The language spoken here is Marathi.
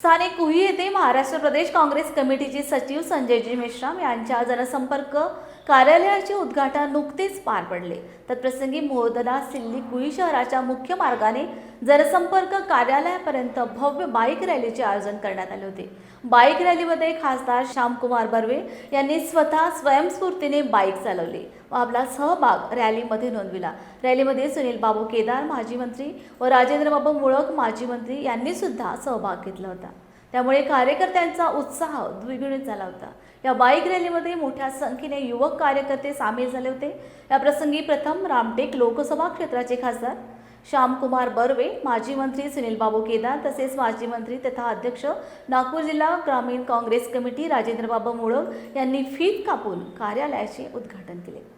स्थानिक कुही येथे महाराष्ट्र प्रदेश काँग्रेस कमिटीचे सचिव संजयजी मेश्राम यांच्या जनसंपर्क कार्यालयाचे उद्घाटन नुकतेच पार पडले. तत्प्रसंगी मोहदना सिल्ली कुई शहराच्या मुख्य मार्गाने जनसंपर्क कार्यालयापर्यंत भव्य बाईक रॅलीचे आयोजन करण्यात आले होते. बाईक रॅलीमध्ये खासदार श्यामकुमार बर्वे यांनी स्वतः स्वयंस्फूर्तीने बाईक चालवली व आपला सहभाग रॅलीमध्ये नोंदविला. रॅलीमध्ये सुनील बाबू केदार माजी मंत्री व राजेंद्र बाबू मुळक माजी मंत्री यांनी सुद्धा सहभाग घेतला होता. त्यामुळे कार्यकर्त्यांचा उत्साह द्विगुणित झाला होता. या बाईक रॅलीमध्ये मोठ्या संख्येने युवक कार्यकर्ते सामील झाले होते. या प्रसंगी प्रथम रामटेक लोकसभा क्षेत्राचे खासदार श्यामकुमार बर्वे माजी मंत्री सुनील बाबू केदार तसेच माजी मंत्री तथा अध्यक्ष नागपूर जिल्हा ग्रामीण काँग्रेस कमिटी राजेंद्रबाबा मुळक यांनी फीत कापून कार्यालयाचे उद्घाटन केले.